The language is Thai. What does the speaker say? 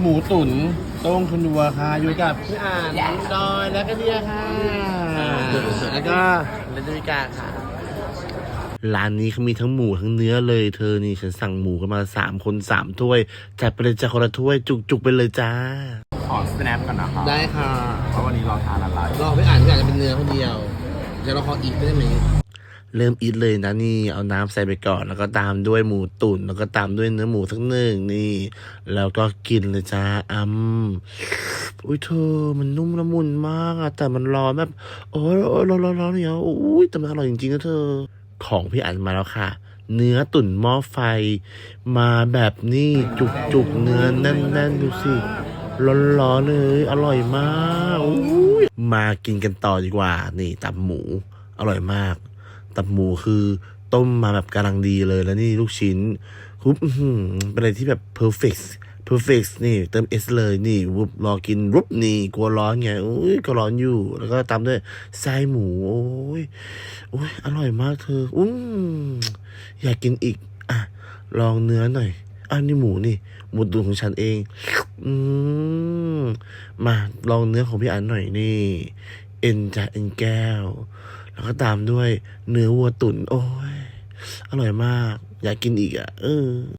หมูตุ๋นโต้งคุณดัวค่ะอยู่กับพี่อ่านน้องดอยแล้วก็เดียค่ะแล้วก็เลนดิกาค่ะ ร้านนี้เขามีทั้งหมูทั้งเนื้อเลย เธอนี่ฉันสั่งหมูกันมาสามคนสามถ้วยจัดไปเลยจ้าคนละถ้วยจุกๆไปเลยจ้า ขอสแนปก่อนนะครับได้ค่ะเพราะวันนี้เราทานอะไรรอพี่อ่านพี่อ่านจะเป็นเนื้อคนเดียวเดี๋ยวเราขออีกได้ไหม เริ่มอีทเลยนะนี่เอาน้ำใส่ไปก่อน แล้วก็ตามด้วยหมูตุ๋นแล้วก็ตามด้วยเนื้อหมูสักหนึ่งนี่ แล้วก็กินเลยจ้าอืมอุ้ยเธอมันนุ่มละมุนมากอะแต่มันร้อนแบบโอ้ยร้อนร้อนร้อนเนี่ยอุ้ยแต่มันอร่อยจริงๆนะเธอ ของพี่อันมาแล้วค่ะ เนื้อตุ๋นหม้อไฟ มาแบบนี้จุกจุกๆเนื้อแน่นๆดูสิร้อนๆเลย อร่อยมากอุ้ยมากินกันต่อดีกว่า นี่ตับหมู อร่อยมาก ตับหมูคือต้มมาแบบกำลังดีเลยแล้วนี่ลูกชิ้นคุบอื้อหือเป็นอะไรที่แบบ perfect perfect นี่ เติม S เลยนี่วุบรอกินรุบนี่กลัวร้อนไงอุ้ยก็ร้อนอยู่ แล้วก็ตามด้วยไส้หมู โอ้ยโอ้ยอร่อยมากเธออืมอยากกินอีก อะ ลองเนื้อหน่อยอันนี้หมูนี่ หมูตุ๋นของฉันเอง อืมมาลองเนื้อของพี่อันหน่อยนี่ เอ็นจากเอ็นแก้ว แล้วก็ตามด้วยเนื้อวัวตุ๋นโอ้ย อร่อยมาก อยากกินอีกอะ เออ